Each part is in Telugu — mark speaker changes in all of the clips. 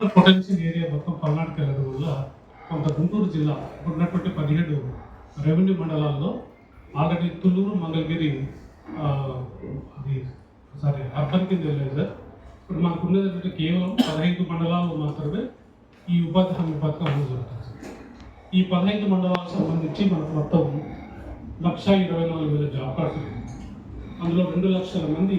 Speaker 1: పొటెన్షియల్ ఏరియా మొత్తం పల్నాడుకి వెళ్ళడం వల్ల కొంత గుంటూరు జిల్లా ఉన్నటువంటి పదిహేడు రెవెన్యూ మండలాల్లో ఆల్రెడీ తుళ్ళూరు మంగళగిరి అది సారీ అర్బన్ కింద వెళ్ళాయి సార్. ఇప్పుడు మనకు ఉన్నది కేవలం పదహైదు మండలాలు మాత్రమే ఈ ఉపాధి హామీ పథకం అమలు జరుగుతుంది సార్. ఈ పదహైదు మండలాలకు సంబంధించి మనకు మొత్తం లక్ష ఇరవై నాలుగు వేల జాబ్ కార్డ్స్ అందులో రెండు లక్షల మంది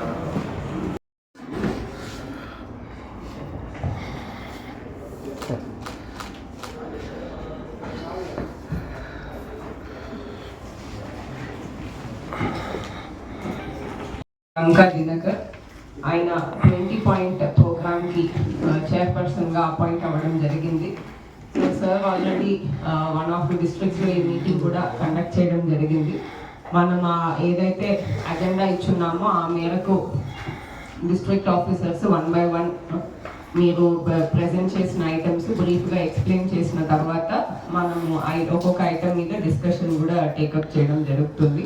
Speaker 2: రంకా దినకర్. ఆయన ట్వంటీ పాయింట్ ప్రోగ్రామ్కి చైర్పర్సన్గా అపాయింట్ అవ్వడం జరిగింది. So sir already one of the డిస్ట్రిక్ట్స్లో ఈ మీటింగ్ కూడా కండక్ట్ చేయడం జరిగింది. మనం ఏదైతే అజెండా ఇచ్చున్నామో ఆ మేరకు district officers one by one మీరు ప్రజెంట్ చేసిన ఐటమ్స్ బ్రీఫ్గా ఎక్స్ప్లెయిన్ చేసిన తర్వాత మనము ఒక్కొక్క ఐటమ్ మీద డిస్కషన్ కూడా టేకప్ చేయడం జరుగుతుంది.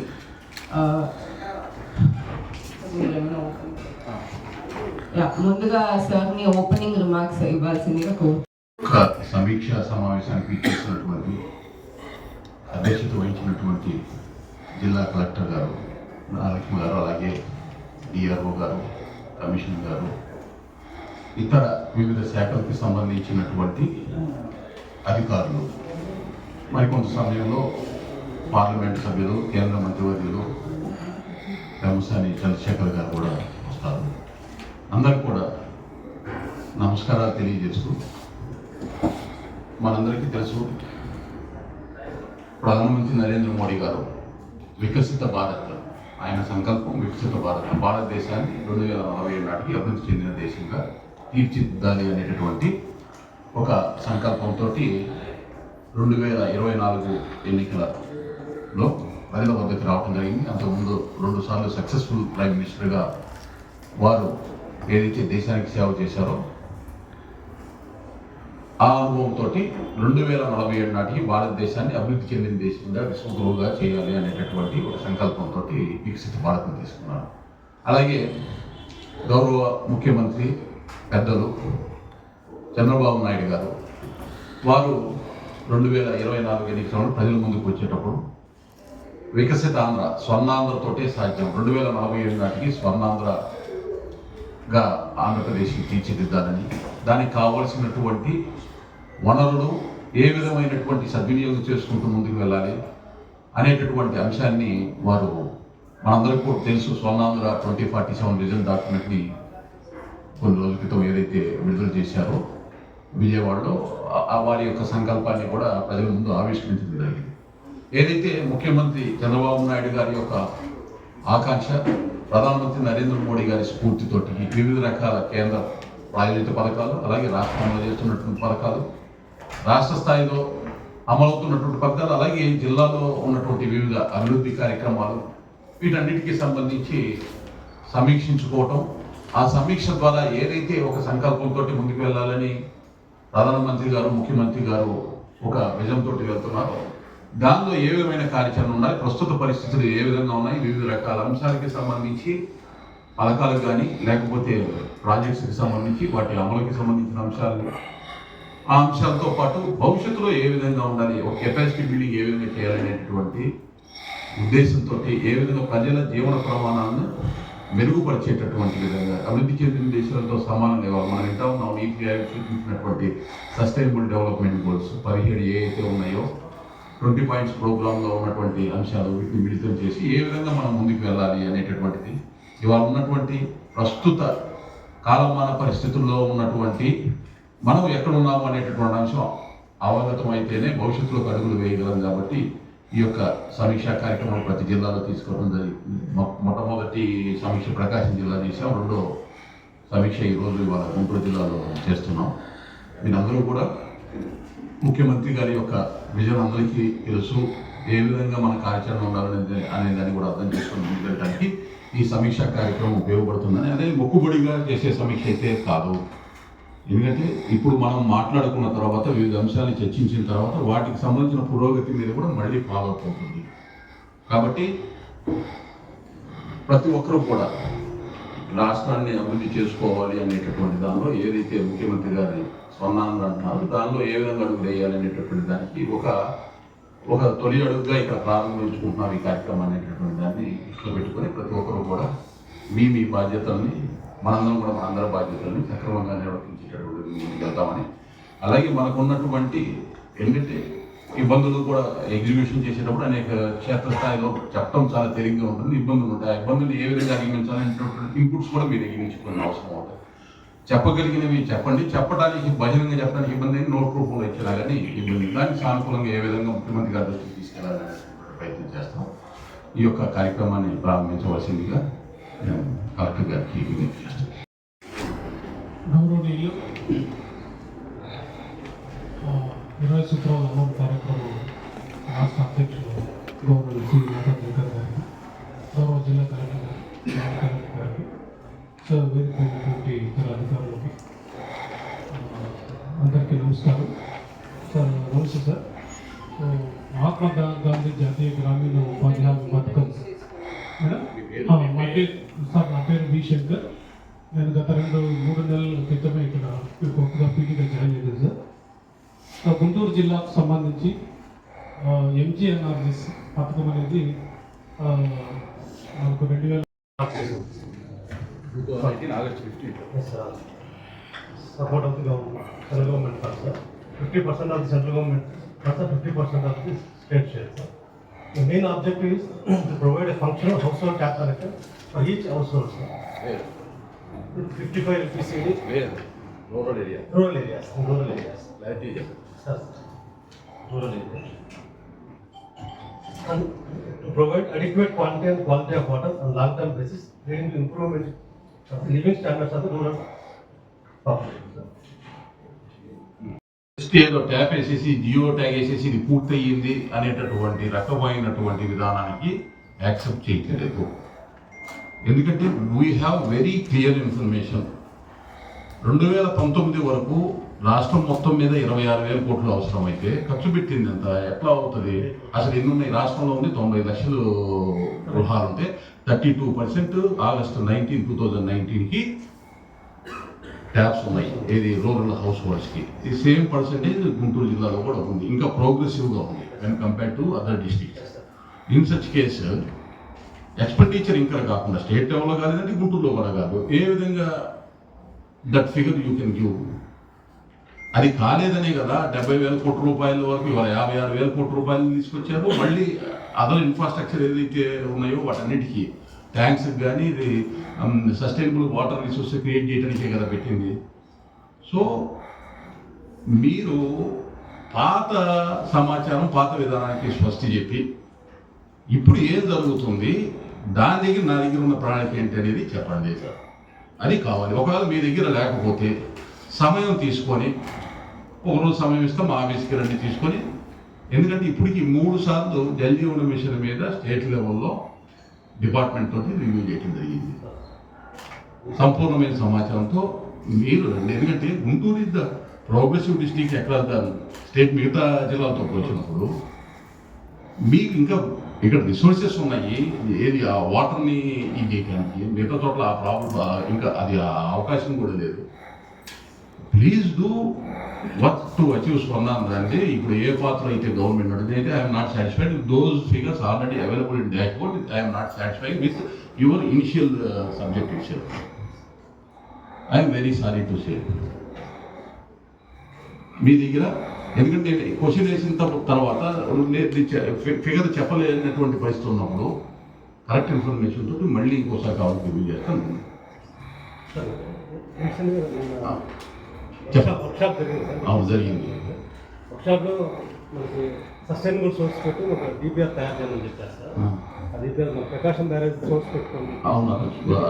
Speaker 2: ముందుగా సార్ని ఓపెనింగ్ రిమార్క్స్ ఇవ్వాల్సిందిగా
Speaker 3: ఒక సమీక్ష సమావేశానికి చేసినటువంటి అధ్యక్షత వహించినటువంటి జిల్లా కలెక్టర్ గారు నాలక్ష్మి గారు అలాగే డిఆర్ఓ గారు కమిషనర్ గారు ఇతర వివిధ శాఖలకు సంబంధించినటువంటి అధికారులు మరికొంత సమయంలో పార్లమెంట్ సభ్యులు కేంద్ర మంత్రివర్యులు పెమసాని చంద్రశేఖర్ గారు కూడా వస్తారు. అందరికి కూడా నమస్కారాలు తెలియజేస్తూ మనందరికీ తెలుసు ప్రధానమంత్రి నరేంద్ర మోడీ గారు వికసిత భారత్ ఆయన సంకల్పం వికసిత భారత్ భారతదేశాన్ని రెండు వేల నలభై ఏడు నాటికి అభివృద్ధి చెందిన దేశంగా తీర్చిదిద్దాలి అనేటటువంటి ఒక సంకల్పంతో రెండు వేల ఇరవై నాలుగు ఎన్నికలలో ప్రజల వద్దకు రావడం జరిగింది. అంతకుముందు రెండు సార్లు సక్సెస్ఫుల్ ప్రైమ్ మినిస్టర్గా వారు ఏదైతే దేశానికి సేవ చేశారో ఆ అనుభవంతో రెండు వేల నలభై ఏడు నాటికి భారతదేశాన్ని అభివృద్ధి చెందిన దేశంగా విశ్వగురువుగా చేయాలి అనేటటువంటి ఒక సంకల్పంతో వికసిత భారత్ను తీసుకున్నారు. అలాగే గౌరవ ముఖ్యమంత్రి పెద్దలు చంద్రబాబు నాయుడు గారు వారు రెండు వేల ఇరవై నాలుగు ఎన్నికలలో ప్రజల ముందుకు వచ్చేటప్పుడు వికసిత ఆంధ్ర స్వర్ణాంధ్రతోటే సాధ్యం. రెండు వేల నలభై ఏడు నాటికి స్వర్ణాంధ్రగా ఆంధ్రప్రదేశ్ని తీర్చిదిద్దాలని దానికి కావలసినటువంటి వనరులు ఏ విధమైనటువంటి సద్వినియోగం చేసుకుంటూ ముందుకు వెళ్ళాలి అనేటటువంటి అంశాన్ని వారు మనందరికీ కూడా తెలుసు. Swarnandhra twenty forty seven vision డాక్యుమెంట్ని కొన్ని రోజుల క్రితం ఏదైతే విడుదల చేశారో విజయవాడలో ఆ- వారి యొక్క సంకల్పాన్ని కూడా ప్రజల ముందు ఆవిష్కరించడం జరిగింది. ఏదైతే ముఖ్యమంత్రి చంద్రబాబు నాయుడు గారి యొక్క ఆకాంక్ష ప్రధానమంత్రి నరేంద్ర మోడీ గారి స్ఫూర్తితోటి వివిధ రకాల కేంద్ర ప్రాయోజిత పథకాలు అలాగే రాష్ట్రంలో చేస్తున్నటువంటి పథకాలు రాష్ట్ర స్థాయిలో అమలవుతున్నటువంటి పథకాలు అలాగే జిల్లాలో ఉన్నటువంటి వివిధ అభివృద్ధి కార్యక్రమాలు వీటన్నిటికీ సంబంధించి సమీక్షించుకోవటం. ఆ సమీక్ష ద్వారా ఏదైతే ఒక సంకల్పంతో ముందుకు వెళ్ళాలని ప్రధానమంత్రి గారు ముఖ్యమంత్రి గారు ఒక విజన్ తోటి వెళ్తున్నారో దానిలో ఏ విధమైన కార్యాచరణ ఉన్నాయి ప్రస్తుత పరిస్థితులు ఏ విధంగా ఉన్నాయి? వివిధ రకాల అంశాలకి సంబంధించి పథకాలకు కానీ లేకపోతే ప్రాజెక్ట్స్కి సంబంధించి వాటి అమలుకి సంబంధించిన అంశాలు. ఆ అంశాలతో పాటు భవిష్యత్తులో ఏ విధంగా ఉండాలి? ఒక కెపాసిటీ బిల్డింగ్ ఏ విధంగా చేయాలనేటటువంటి ఉద్దేశంతో ఏ విధంగా ప్రజల జీవన ప్రమాణాలను మెరుగుపరిచేటటువంటి విధంగా అభివృద్ధి చెందిన దేశాలతో సమానంగా ఇవ్వాలి. మనం వింటా ఉన్నాం నీతి సూచించినటువంటి సస్టైనబుల్ డెవలప్మెంట్ గోల్స్. పదిహేడు ఏ అయితే ఉన్నాయో ట్వంటీ పాయింట్స్ ప్రోగ్రాంలో ఉన్నటువంటి అంశాలు వీటిని మిళితం చేసి ఏ విధంగా మనం ముందుకు వెళ్ళాలి అనేటటువంటిది ఇవాళ ఉన్నటువంటి ప్రస్తుత కాలమాన పరిస్థితుల్లో ఉన్నటువంటి మనం ఎక్కడ ఉన్నాము అనేటటువంటి అంశం అవగతం అయితేనే భవిష్యత్తులోకి అడుగులు వేయగలం కాబట్టి ఈ యొక్క సమీక్షా కార్యక్రమం ప్రతి జిల్లాలో తీసుకోవడం జరిగింది మొట్టమొదటి సమీక్ష ప్రకాశం జిల్లా చేసాం రెండో సమీక్ష ఈరోజు ఇవాళ గుంటూరు జిల్లాలో చేస్తున్నాం. మీరందరూ కూడా ముఖ్యమంత్రి గారి యొక్క విజయం అందరికీ తెలుసు ఏ విధంగా మన కార్యాచరణ ఉండాలనేది అనే దాన్ని కూడా అర్థం చేసుకుని ముందుకెళ్ళడానికి ఈ సమీక్ష కార్యక్రమం ఉపయోగపడుతుందని అదే మొక్కుబడిగా చేసే సమీక్ష అయితే కాదు. ఎందుకంటే ఇప్పుడు మనం మాట్లాడుకున్న తర్వాత వివిధ అంశాలను చర్చించిన తర్వాత వాటికి సంబంధించిన పురోగతి మీద కూడా మళ్ళీ ఫాలో అప్ అవుతుంది. కాబట్టి ప్రతి ఒక్కరూ కూడా రాష్ట్రాన్ని అభివృద్ధి చేసుకోవాలి అనేటటువంటి దానిలో ఏదైతే ముఖ్యమంత్రి గారి స్వర్ణాంధ్ర అంటున్నారు దానిలో ఏ విధంగా అడుగు వేయాలనేటటువంటి దానికి ఒక ఒక తొలి అడుగుగా ఇక్కడ ప్రారంభించుకుంటున్నాం ఈ కార్యక్రమం అనేటటువంటి దాన్ని దృష్టిలో పెట్టుకొని ప్రతి ఒక్కరూ కూడా మీ మీ బాధ్యతల్ని మనందరం కూడా మనందరి బాధ్యతల్ని సక్రమంగా నిర్వర్తించేటటువంటి వెళ్తామని. అలాగే మనకున్నటువంటి ఏంటంటే ఇబ్బందులు కూడా ఎగ్జిబిషన్ చేసేటప్పుడు అనేక క్షేత్రస్థాయిలో చెప్పడం చాలా తేలిగ్గా ఉంటుంది ఇబ్బందులు ఉంటాయి. ఆ ఇబ్బందులు ఏ విధంగా అధిగమించాలనేటటువంటి ఇన్పుట్స్ కూడా మీరు ఎగిరించుకునే అవసరం ఉంటుంది చెప్పగలిగినవి చెప్పండి. చెప్పడానికి బహిరంగ చెప్పడానికి ఇబ్బంది అయిన నోట్ రూపంలో ఇచ్చేలాగానే ఇబ్బంది దానికి సానుకూలంగా ఏ విధంగా ముఖ్యమంత్రి గారి దృష్టికి తీసుకెళ్ళాలని ప్రయత్నం చేస్తాం. ఈ యొక్క కార్యక్రమాన్ని ప్రారంభించవలసిందిగా నేను కలెక్టర్ గారికి విజ్ఞప్తి చేస్తాను
Speaker 1: గౌరవనీయులు ఆ, ఇరవై పేరు సార్ నా పేరు వి శంకర్ నేను గత రెండు మూడు నెలల క్రితమే ఇక్కడ కొత్తగా పీటీగా జాయిన్ అయ్యాను సార్ సో గుంటూరు జిల్లాకు సంబంధించి ఎంజీఎన్ఆర్ఎస్ పథకం అనేది మనకు రెండు వేల
Speaker 4: of the government, central government funds, sir. Fifty percent of the central government, plus fifty percent of the state share, sir. The main objective is to provide a functional household tap connector for each household. Where? 55 rupees CD.
Speaker 3: Where? Rural area.
Speaker 4: Rural areas. Rural areas.
Speaker 3: Clarity is
Speaker 4: Sir. Rural areas. And to provide adequate quantity and quality of water on long-term basis, leading to improvement of living standards of the rural population.
Speaker 3: Just ఏదో ట్యాప్ వేసేసి జియో ట్యాగ్ వేసేసి ఇది పూర్తయింది అనేటటువంటి రకమైనటువంటి విధానానికి యాక్సెప్ట్ చేయట్లేదు. ఎందుకంటే we have very clear information రెండు వేల పంతొమ్మిది వరకు రాష్ట్రం మొత్తం మీద ఇరవై ఆరు వేల కోట్లు అవసరమైతే ఖర్చు పెట్టింది ఎంత? ఎట్లా అవుతుంది? అసలు ఎన్ని ఉన్నాయి రాష్ట్రంలో ఉంది తొంభై లక్షలు గృహాలు ఉంటే thirty two percent August nineteen two thousand నైన్టీన్కి taps ఉన్నాయి ఏది రూరల్ హౌస్ హోల్డ్స్కి ఈ సేమ్ పర్సెంటేజ్ గుంటూరు జిల్లాలో కూడా ఉంది. ఇంకా ప్రోగ్రెసివ్గా ఉంది when compare to other districts in such case expenditure ఇంకా కాకుండా స్టేట్ లెవెల్లో కాలేదంటే గుంటూరులో కూడా కాదు. ఏ విధంగా that figure you can give అది కాలేదనే కదా డెబ్బై వేల కోట్ల రూపాయల వరకు ఇవాళ యాభై ఆరు వేల కోట్ల రూపాయలు తీసుకొచ్చారు. మళ్ళీ అదర్ ఇన్ఫ్రాస్ట్రక్చర్ ఏదైతే ఉన్నాయో వాటన్నిటికీ. ట్యాంక్స్ కానీ ఇది సస్టైనబుల్ వాటర్ రిసోర్స్ క్రియేట్ చేయడానికే కదా పెట్టింది. సో మీరు పాత సమాచారం పాత విధానానికి స్వస్తి చెప్పి ఇప్పుడు ఏం జరుగుతుంది? దాని దగ్గర నా దగ్గర ఉన్న ప్రణాళిక ఏంటి అనేది చెప్పండి. అది కావాలి. ఒకవేళ మీ దగ్గర లేకపోతే సమయం తీసుకొని ఒకరోజు సమయం ఇస్తాం మా ఆఫీస్కి రండి తీసుకొని ఎందుకంటే ఇప్పటికి మూడు సార్లు జల్ జీవన మిషన్ మీద స్టేట్ లెవెల్లో డిపార్ట్మెంట్ తోటి రివ్యూ చేయడం జరిగింది. సంపూర్ణమైన సమాచారంతో మీరు రండి. ఎందుకంటే Guntur is the progressive district ఎక్కడ స్టేట్ మిగతా జిల్లాలతో పోల్చినప్పుడు మీకు ఇంకా ఇక్కడ రిసోర్సెస్ ఉన్నాయి. ఏది ఆ వాటర్ని ఇది చేయడానికి మిగతా చోట్ల ఆ ప్రాబ్లం ఇంకా అది ఆ అవకాశం కూడా లేదు. Please do work to achieve Spandana అంటే ఇప్పుడు ఏ పాత్ర అయితే గవర్నమెంట్ అయితే I'm not satisfied those figures already available in dashboard I'm not satisfied with your initial subject issue I'm very sorry to say మీ దగ్గర ఎందుకంటే క్వశ్చన్ వేసిన తర్వా- తర్వాత ఫిగర్ చెప్పలేనటువంటి పరిస్థితి ఉన్నప్పుడు కరెక్ట్ ఇన్ఫర్మేషన్ తోటి మళ్ళీ ఇంకోసారి కావాలి రివ్యూ చేస్తాను. అవును జరిగింది.
Speaker 4: వర్క్షాప్లో మనకి సస్టైనబుల్ సోర్స్ పెట్టి ఒక డిపిఆర్ తయారు చేయాలని చెప్పారు సార్. ప్రకాశం బ్యారేజ్ సోర్స్ పెట్టుకోండి
Speaker 3: అవును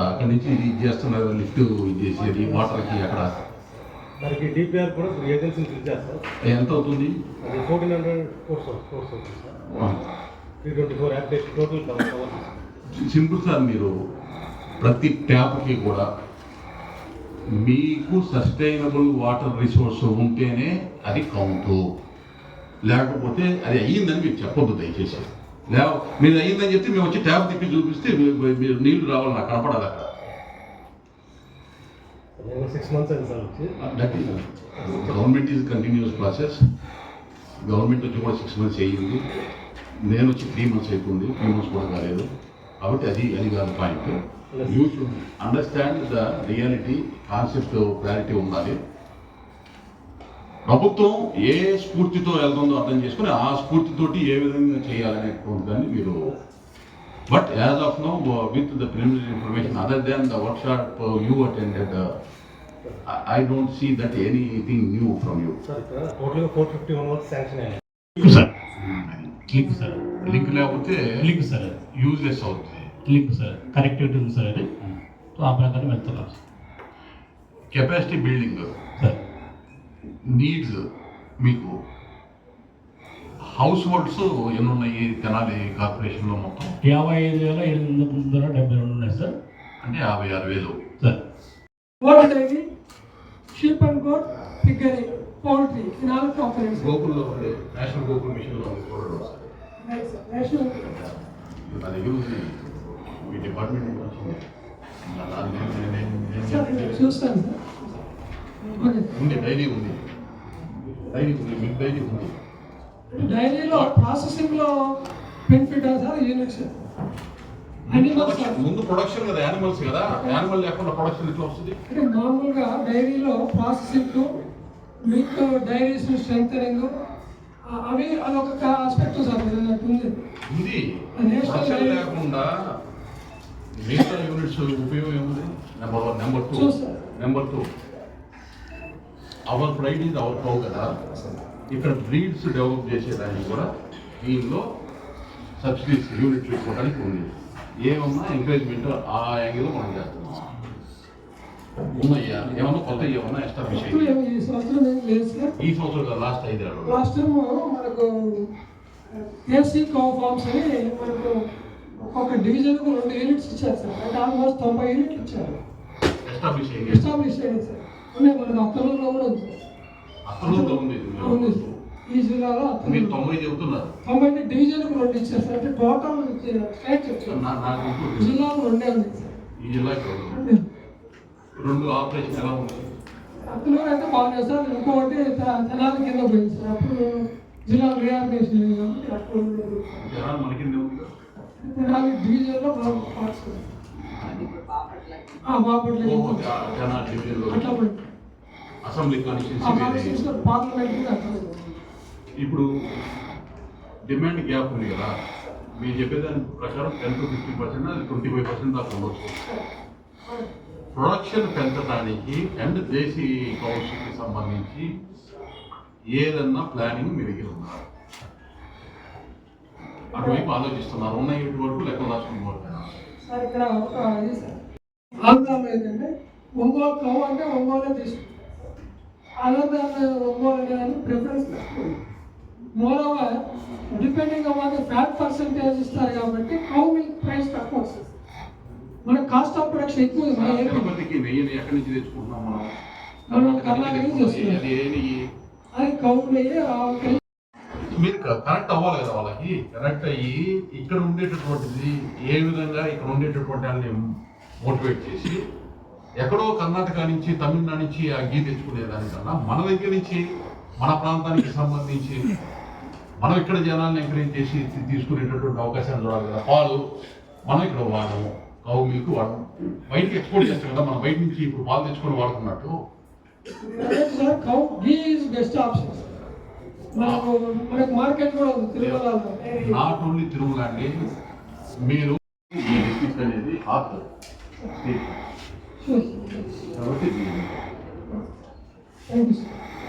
Speaker 3: అక్కడ నుంచి ఇది చేస్తున్నారు లిఫ్ట్ ఇది చేసేది వాటర్కి అక్కడ.
Speaker 4: దానికి డిపిఆర్ కూడా ఏజెన్సీని పిలిచారు సార్
Speaker 3: ఎంత అవుతుంది?
Speaker 4: అది ఫోర్టీన్ హండ్రెడ్ కోర్స్ కోర్స్ అవుతుంది sir. Three twenty four act total
Speaker 3: simple sir మీరు ప్రతి ట్యాప్కి కూడా మీకు సస్టైనబుల్ వాటర్ రిసోర్స్ ఉంటేనే అది కౌంటు. లేకపోతే అది అయ్యిందని మీరు చెప్పొద్దు దయచేసి. లేవ. మీరు అయ్యిందని చెప్తే మేము వచ్చి ట్యాప్ తిప్పి చూపిస్తే మీరు నీళ్ళు రావాలి నాకు కనపడాలి అక్కడ. Government is continuous process government వచ్చి. కూడా సిక్స్ మంత్స్ అయ్యింది. నేను వచ్చి త్రీ మంత్స్ అయిపోయింది. త్రీ మంత్స్ కూడా కాలేదు. కాబట్టి అది అది కాదు point you should understand the reality concept clarity ఉండాలి. ప్రభుత్వం ఏ స్ఫూర్తితో వెళ్తుందో అర్థం చేసుకుని ఆ స్ఫూర్తితోటి ఏ విధంగా చేయాలనేటువంటి దాన్ని మీరు but as of no with the preliminary information other than the workshop you attended I don't see that anything new from you
Speaker 4: sir ఇక్కడ టోటల్గా four fifty one work sanction అయ్యాయి
Speaker 5: లింక్ సార్. లింక్
Speaker 3: లేకపోతే
Speaker 5: లింక్ సార్
Speaker 3: యూజ్లెస్ అవుతుంది.
Speaker 5: Link sir. కనెక్టివిటీ ఉంది సార్ అది. సో ఆ ప్రకారం వెళ్తున్నాం
Speaker 3: కెపాసిటీ బిల్డింగ్
Speaker 5: సార్.
Speaker 3: నీడ్స్ మీకు హౌస్ హోల్డ్స్ ఎన్ని ఉన్నాయి తెనాలి కార్పొరేషన్లో మొత్తం
Speaker 5: యాభై ఐదు వేల ఎనిమిది వందల డెబ్బై రెండు ఉన్నాయి సార్
Speaker 3: అంటే యాభై ఆరు వేలు
Speaker 5: sir
Speaker 6: dairy, sheep and goat, piggery, poultry, in all components.
Speaker 3: గోకుల్లో ఉండే నేషనల్ గోకుల్ మిషన్లో ఉంది చూడండి.
Speaker 6: National,
Speaker 3: నా దగ్గర ఉంది మీ డిపార్ట్మెంట్
Speaker 6: చూస్తాను సార్.
Speaker 3: ఉంది డైరీ ఉంది డైరీ ఉంది మీకు డైరీ ఉంది
Speaker 6: డైరీలో ప్రాసెసింగ్లో బెనిఫిట్ సార్. యూనిట్స్
Speaker 3: ముందు ప్రొడక్షన్ కదా యానిమల్స్ కదా. యానిమల్ లేకుండా ప్రొడక్షన్ ఎట్లా వస్తుంది?
Speaker 6: అంటే మామూలుగా డైరీలో ప్రాసెసింగ్ మిల్క్ డైరీస్ స్ట్రెంగ్ అవి అదొక ఆస్పెక్ట్ సార్ ఉంది.
Speaker 3: ఉంది. ప్రొడక్షన్ లేకుండా మిగతా యూనిట్స్ ఉపయోగం ఏముంది? Number one number two. Number two our pride our proud కదా. ఇక్కడ బ్రీడ్స్ డెవలప్ చేసేదానికి కూడా దీనిలో సబ్సిడీస్ యూనిట్లు ఇవ్వడానికి ఉంది. ఏమన్నా ఎంకరేజ్మెంట్ ఆ యాంగిల్లో మనం చేస్తున్నాం. ఉన్నాయా ఏమన్నా కొత్త ఏమన్నా ఎస్టాబ్లిష్
Speaker 6: ఈ సంవత్సరం
Speaker 3: ఈ సంవత్సరం లాస్ట్ ఐదేళ్ళు
Speaker 6: లాస్ట్ టైం మనకు కేసీ కౌ ఫార్మ్స్ అని మనకు ఒక్కొక్క డివిజన్కు రెండు యూనిట్స్ ఇచ్చారు సార్. అంటే ఆల్మోస్ట్ తొంభై యూనిట్లు ఇచ్చారు.
Speaker 3: ఎస్టాబ్లిష్
Speaker 6: ఎస్టాబ్లిష్ అయ్యింది సార్. ఉన్నాయి మనకు అత్తలూరులో కూడా ఉంది
Speaker 3: అతను ఉంది.
Speaker 6: ఉంది. ఈ జిల్లాలో
Speaker 3: మీరు తొంభై చెబుతున్నారు.
Speaker 6: తొంభై డివిజన్కు రెండు ఇచ్చారు సార్ అంటే టోటల్ స్టేట్ చెప్తాను
Speaker 3: నా- నాకు ఇంకోటి.
Speaker 6: జిల్లాలో రెండే ఉంది.
Speaker 3: ఈ జిల్లాకి రెండు.
Speaker 6: అంటే
Speaker 3: ఆపరేషన్ ఎలా ఉంది?
Speaker 6: అత్తలూరు అయితే బాగుంది సార్ ఇంకొకటి తెనాలి కింద పోయింది సార్. అప్పుడు జిల్లా రియార్గనైజేషన్ లేదు కాబట్టి అప్పుడు లేదు.
Speaker 3: జనాలు మన కింద ఉంది కదా.
Speaker 6: తెనాలి డివిజన్లో బాపట్ల అట్లా
Speaker 3: అసెంబ్లీ కాన్స్టిట్యూన్సీ. ఇప్పుడు డిమాండ్ గ్యాప్ ఉంది కదా మీరు చెప్పేదాని ప్రకారం టెన్ టు ఫిఫ్టీ పర్సెంట్ అది ట్వంటీ ఫైవ్ పర్సెంట్ దాకా ఉండొచ్చు. ప్రొడక్షన్ పెంచడానికి అండ్ దేశీ కౌన్సిల్కి సంబంధించి ఏదన్నా ప్లానింగ్ మీ దగ్గర ఉందా అటువైపు ఆలోచిస్తున్నారు ఉన్న ఇటు వరకు లెక్క రాసుకుని
Speaker 6: సార్ ఇక్కడ ఒక ఏంటంటే ఒంగోలు అంటే ఒంగోలే తీసుకుంటాం దాన్ ఒంగోలు అనేది preference more over depending the fat percentage ఇస్తారు కాబట్టి కౌ మిల్క్ ప్రైస్ తక్కువ వస్తుంది. మన కాస్ట్ ఆఫ్ ప్రొడక్షన్ ఎక్కువ
Speaker 3: తిరుపతికి ఎక్కడి నుంచి తెచ్చుకుంటున్నాం మనం?
Speaker 6: మనం
Speaker 3: కర్ణాటక నుంచి.
Speaker 6: తెస్తున్నాం.
Speaker 3: అది
Speaker 6: కౌ నెయ్యి
Speaker 3: మీరు కనెక్ట్ అవ్వాలి కదా వాళ్ళకి? కనెక్ట్ అయ్యి ఇక్కడ ఉండేటటువంటిది ఏ విధంగా ఇక్కడ ఉండేటటువంటి వాళ్ళని మోటివేట్ చేసి ఎక్కడో కర్ణాటక నుంచి తమిళనాడు నుంచి ఆ గీ తెచ్చుకునే దానికన్నా మన దగ్గర నుంచి మన ప్రాంతానికి సంబంధించి మనం ఇక్కడ జనాల్ని ఎంకరేజ్ చేసి తీసుకునేటటువంటి అవకాశాలు చూడాలి కదా. పాలు మనం ఇక్కడ వాడము. కౌ మిల్క్ వాడము. బయటకి ఎక్స్పోర్ట్ చేస్తాం కదా మనం బయట నుంచి ఇప్పుడు పాలు తెచ్చుకొని
Speaker 6: తిరుమలలో.
Speaker 3: నాట్ ఓన్లీ తిరుమల అండి మీరు అనేది హార్ట్
Speaker 6: 楽しい。